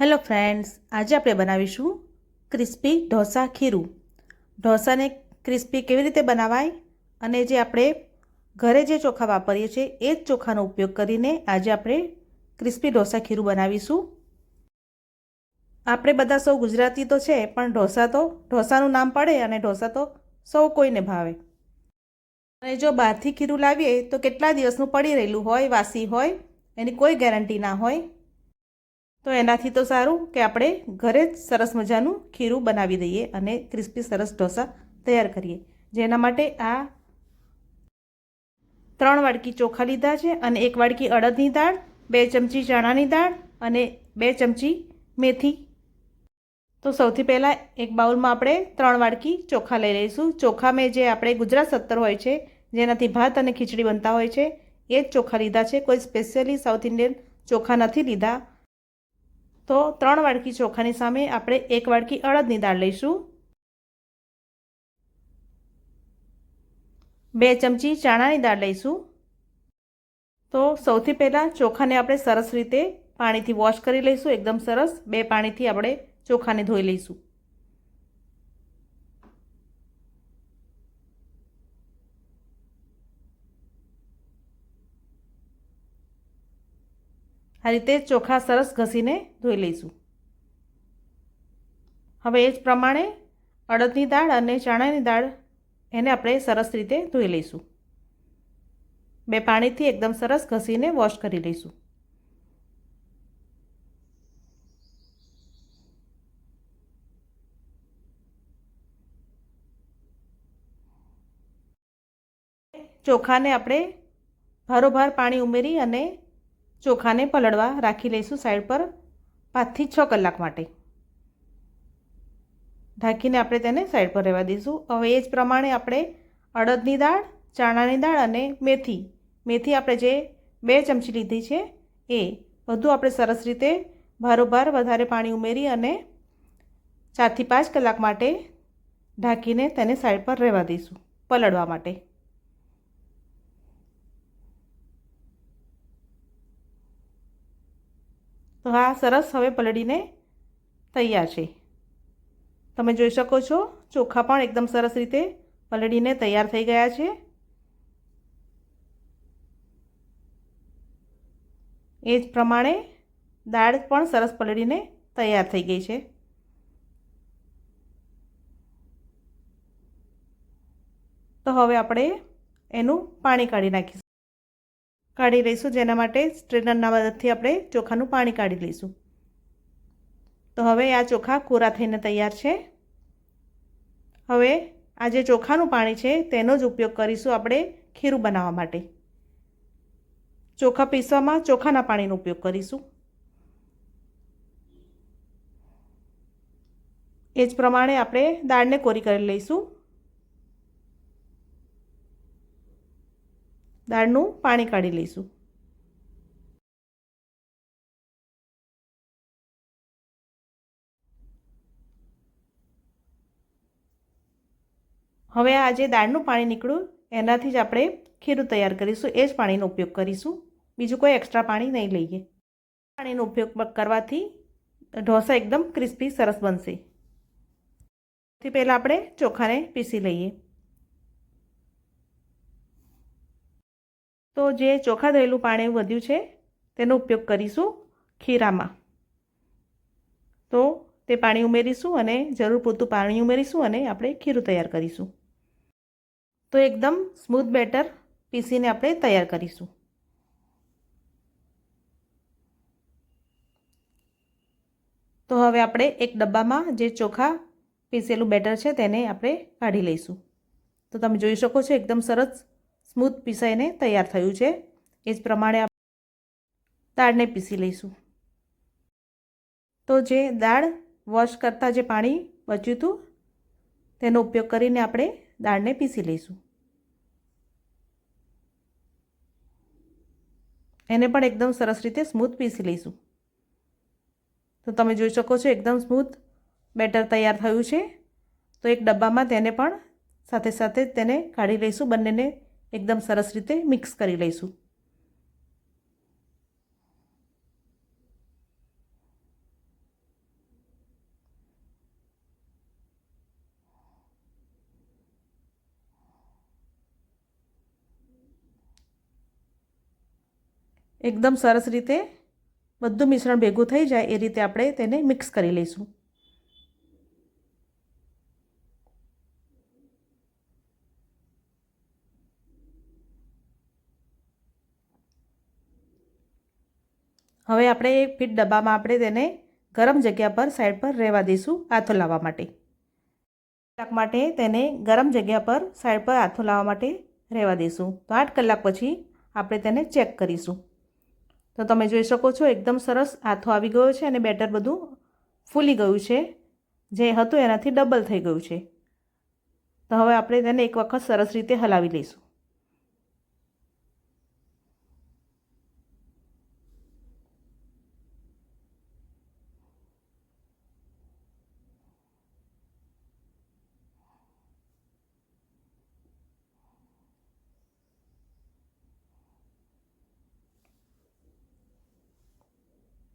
Hello friends, આજે આપણે બનાવીશું ક્રિસ્પી ઢોસા ખીરું. ઢોસાને ક્રિસ્પી કેવી રીતે બનાવાય અને જે આપણે ઘરે જે ચોખા વાપરીએ છીએ, એ જ ચોખાનો ઉપયોગ કરીને આજે આપણે ક્રિસ્પી ઢોસા ખીરું બનાવીશું. આપણે બધા સૌ ગુજરાતી તો છે, પણ ઢોસા તો, ઢોસાનું નામ પડે અને ઢોસા તો સૌ કોઈને ભાવે. અને જો બહારથી ખીરું લાવીએ તો કેટલા દિવસનું પડી રહેલું હોય, વાસી હોય, એની કોઈ ગેરંટી ના હોય. તો એનાથી તો સારું કે આપણે ઘરે જ સરસ મજાનું ખીરું બનાવી દઈએ અને ક્રિસ્પી સરસ ઢોસા તૈયાર કરીએ. જેના માટે આ ત્રણ વાડકી ચોખા લીધા છે અને એક વાડકી અડદની દાળ, બે ચમચી ચણાની દાળ અને બે ચમચી મેથી. તો સૌથી પહેલાં એક બાઉલમાં આપણે ત્રણ વાડકી ચોખા લઈ લઈશું. ચોખા મેં જે આપણે ગુજરાત સત્તર હોય છે, જેનાથી ભાત અને ખીચડી બનતા હોય છે, એ જ ચોખા લીધા છે. કોઈ સ્પેશિયલી સાઉથ ઇન્ડિયન ચોખા નથી લીધા. તો ત્રણ વાડકી ચોખાની સામે આપણે એક વાડકી અડદની દાળ લઈશું. બે ચમચી ચણાની દાળ લઈશું. તો સૌથી પહેલાં ચોખાને આપણે સરસ રીતે પાણીથી વોશ કરી લઈશું. એકદમ સરસ બે પાણીથી આપણે ચોખાને ધોઈ લઈશું. આ રીતે ચોખા સરસ ઘસીને ધોઈ લઈશું. હવે એ જ પ્રમાણે અડદની દાળ અને ચણાની દાળ એને આપણે સરસ રીતે ધોઈ લઈશું. બે પાણીથી એકદમ સરસ ઘસીને વોશ કરી લઈશું. ચોખાને આપણે ભારોભાર પાણી ઉમેરી અને ચોખાને પલળવા રાખી લઈશું સાઈડ પર પાંચથી છ કલાક માટે. ઢાંકીને આપણે તેને સાઈડ પર રહેવા દઈશું. હવે એ જ પ્રમાણે આપણે અડદની દાળ, ચણાની દાળ અને મેથી. મેથી આપણે જે બે ચમચી લીધી છે એ બધું આપણે સરસ રીતે ભારોભાર વધારે પાણી ઉમેરી અને ચારથી પાંચ કલાક માટે ઢાંકીને તેને સાઈડ પર રહેવા દઈશું, પલળવા માટે. તો આ સરસ હવે પલળીને તૈયાર છે. તમે જોઈ શકો છો, ચોખા પણ એકદમ સરસ રીતે પલળીને તૈયાર થઈ ગયા છે. એ જ પ્રમાણે દાળ પણ સરસ પલળીને તૈયાર થઈ ગઈ છે. તો હવે આપણે એનું પાણી કાઢી નાખીશું. કાઢી લઈશું, જેના માટે સ્ટ્રેનરના મદદથી આપણે ચોખાનું પાણી કાઢી લઈશું. તો હવે આ ચોખા કોરા થઈને તૈયાર છે. હવે આ જે ચોખાનું પાણી છે, તેનો જ ઉપયોગ કરીશું આપણે ખીરું બનાવવા માટે. ચોખા પીસવામાં ચોખાના પાણીનો ઉપયોગ કરીશું. એ જ પ્રમાણે આપણે દાળને કોરી કરી લઈશું. દાળનું પાણી કાઢી લઈશું. હવે આ જે દાળનું પાણી નીકળ્યું, એનાથી જ આપણે ખીરું તૈયાર કરીશું. એ જ પાણીનો ઉપયોગ કરીશું. બીજું કોઈ એક્સ્ટ્રા પાણી નહીં લઈએ. પાણીનો ઉપયોગ કરવાથી ઢોસા એકદમ ક્રિસ્પી સરસ બનશે. પહેલાં આપણે ચોખાને પીસી લઈએ. તો જે ચોખા થયેલું પાણી વધ્યું છે, તેનો ઉપયોગ કરીશું ખીરામાં. તો તે પાણી ઉમેરીશું અને જરૂર પૂરતું પાણી ઉમેરીશું અને આપણે ખીરું તૈયાર કરીશું. તો એકદમ સ્મૂથ બેટર પીસીને આપણે તૈયાર કરીશું. તો હવે આપણે એક ડબ્બામાં જે ચોખા પીસેલું બેટર છે, તેને આપણે કાઢી લઈશું. તો તમે જોઈ શકો છો, એકદમ સરસ સ્મૂથ પીસાઈને તૈયાર થયું છે. એ જ પ્રમાણે દાળને પીસી લઈશું. તો જે દાળ વોશ કરતાં જે પાણી બચ્યું હતું, તેનો ઉપયોગ કરીને આપણે દાળને પીસી લઈશું. એને પણ એકદમ સરસ રીતે સ્મૂથ પીસી લઈશું. તો તમે જોઈ શકો છો એકદમ સ્મૂથ બેટર તૈયાર થયું છે. તો એક ડબ્બામાં તેને પણ સાથે સાથે તેને કાઢી લઈશું બંનેને એકદમ સરસ રીતે મિક્સ કરી લઈશું. એકદમ સરસ રીતે બધું મિશ્રણ ભેગું થઈ જાય એ રીતે આપણે તેને મિક્સ કરી લઈશું. હવે આપણે એક ફીટ ડબ્બામાં આપણે તેને ગરમ જગ્યા પર સાઈડ પર રહેવા દઈશું આથો લાવવા માટે. કલાક માટે તેને ગરમ જગ્યા પર સાઈડ પર આથો લાવવા માટે રહેવા દઈશું. તો આઠ કલાક પછી આપણે તેને ચેક કરીશું. તો તમે જોઈ શકો છો એકદમ સરસ આથો આવી ગયો છે અને બેટર બધું ફૂલી ગયું છે. જે હતું એનાથી ડબલ થઈ ગયું છે. તો હવે આપણે તેને એક વખત સરસ રીતે હલાવી લઈશું.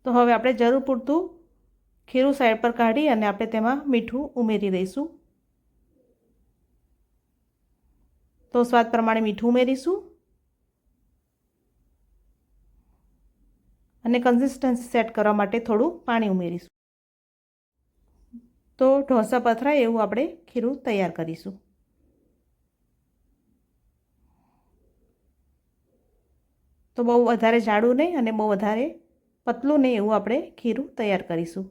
તો હવે આપણે જરૂર પૂરતું ખીરું સાઈડ પર કાઢી અને આપણે તેમાં મીઠું ઉમેરી દઈશું. તો સ્વાદ પ્રમાણે મીઠું ઉમેરીશું. અને કન્સિસ્ટન્સી સેટ કરવા માટે થોડું પાણી ઉમેરીશું. તો ઢોસા પથરાય એવું આપણે ખીરું તૈયાર કરીશું. તો બહુ વધારે જાડું નહીં અને બહુ વધારે પતલું ને એવું આપણે ખીરું તૈયાર કરીશું.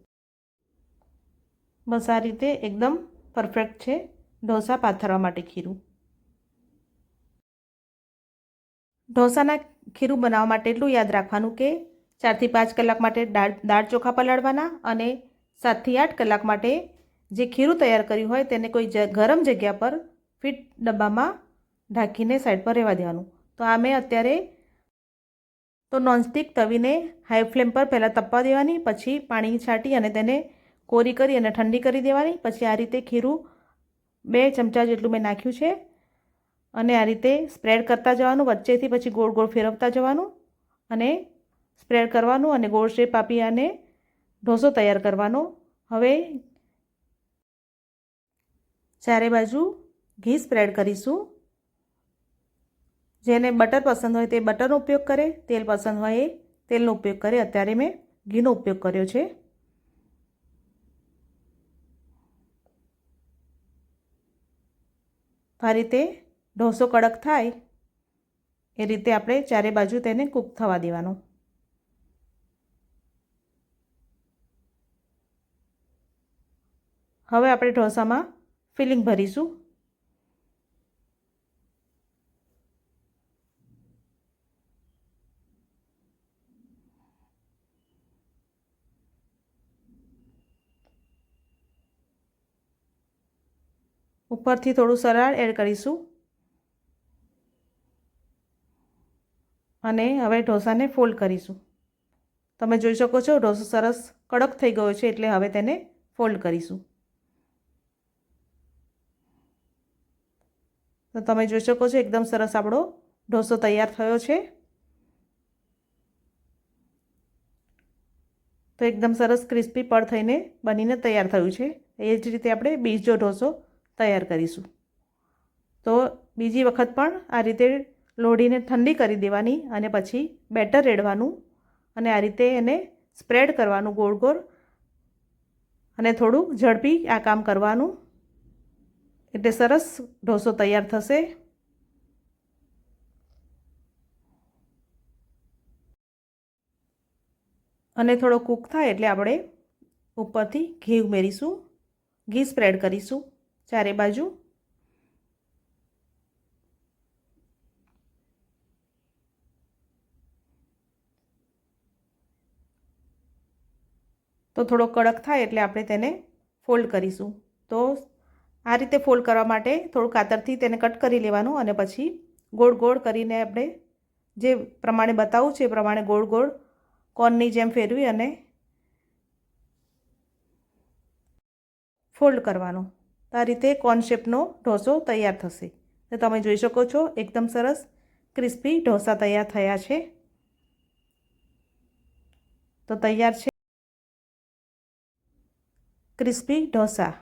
બસ આ રીતે એકદમ પરફેક્ટ છે ઢોસા પાથરવા માટે ખીરું. ઢોસાના ખીરું બનાવવા માટે એટલું યાદ રાખવાનું કે ચારથી પાંચ કલાક માટે દાળ દાળ ચોખા પલાળવાના અને સાતથી આઠ કલાક માટે જે ખીરું તૈયાર કર્યું હોય તેને કોઈ ગરમ જગ્યા પર ફિટ ડબ્બામાં ઢાંકીને સાઈડ પર રહેવા દેવાનું. તો આ મેં અત્યારે તો નોનસ્ટિક તવીને હાઈ ફ્લેમ પર પહેલાં તપવા દેવાની, પછી પાણી છાંટી અને તેને કોરી કરી અને ઠંડી કરી દેવાની. પછી આ રીતે ખીરું બે ચમચા જેટલું મેં નાખ્યું છે અને આ રીતે સ્પ્રેડ કરતા જવાનું, વચ્ચેથી પછી ગોળ ગોળ ફેરવતા જવાનું અને સ્પ્રેડ કરવાનું અને ગોળ શેપ આપી અને ઢોસો તૈયાર કરવાનો. હવે ચારે બાજુ ઘી સ્પ્રેડ કરીશું. જેને બટર પસંદ હોય તે બટરનો ઉપયોગ કરે, તેલ પસંદ હોય એ તેલનો ઉપયોગ કરે. અત્યારે મેં ઘીનો ઉપયોગ કર્યો છે. આ રીતે ઢોસો કડક થાય, એ રીતે આપણે ચારે બાજુ તેને કૂક થવા દેવાનું. હવે આપણે ઢોસામાં ફિલિંગ ભરીશું. ઉપરથી થોડું સરાળ એડ કરીશું. અને હવે ઢોસાને ફોલ્ડ કરીશું. તમે જોઈ શકો છો, ઢોસો સરસ કડક થઈ ગયો છે એટલે હવે તેને ફોલ્ડ કરીશું. તો તમે જોઈ શકો છો, એકદમ સરસ આપણો ઢોસો તૈયાર થયો છે. તો એકદમ સરસ ક્રિસ્પી પડ થઈને બનીને તૈયાર થયું છે. એ જ રીતે આપણે બીજો ઢોસો તૈયાર કરીશું. તો બીજી વખત પણ આ રીતે લોઢીને ઠંડી કરી દેવાની અને પછી બેટર રેડવાનું અને આ રીતે એને સ્પ્રેડ કરવાનું ગોળ ગોળ અને થોડું ઝડપી આ કામ કરવાનું. એટલે સરસ ઢોસો તૈયાર થશે. અને થોડો કૂક થાય એટલે આપણે ઉપરથી ઘી ઉમેરીશું. ઘી સ્પ્રેડ કરીશું. ચારે બાજુ. તો થોડો કડક થાય એટલે આપણે તેને ફોલ્ડ કરીશું. તો આ રીતે ફોલ્ડ કરવા માટે થોડું કાતરથી તેને કટ કરી લેવાનું અને પછી ગોળ ગોળ કરીને આપણે જે પ્રમાણે બતાવું છે એ પ્રમાણે ગોળ ગોળ કોનની જેમ ફેરવી અને ફોલ્ડ કરવાનું. તો આ રીતે કોન ઢોસો તૈયાર થશે. તો તમે જોઈ શકો છો, એકદમ સરસ ક્રિસ્પી ઢોસા તૈયાર થયા છે. તો તૈયાર છે ક્રિસ્પી ઢોસા.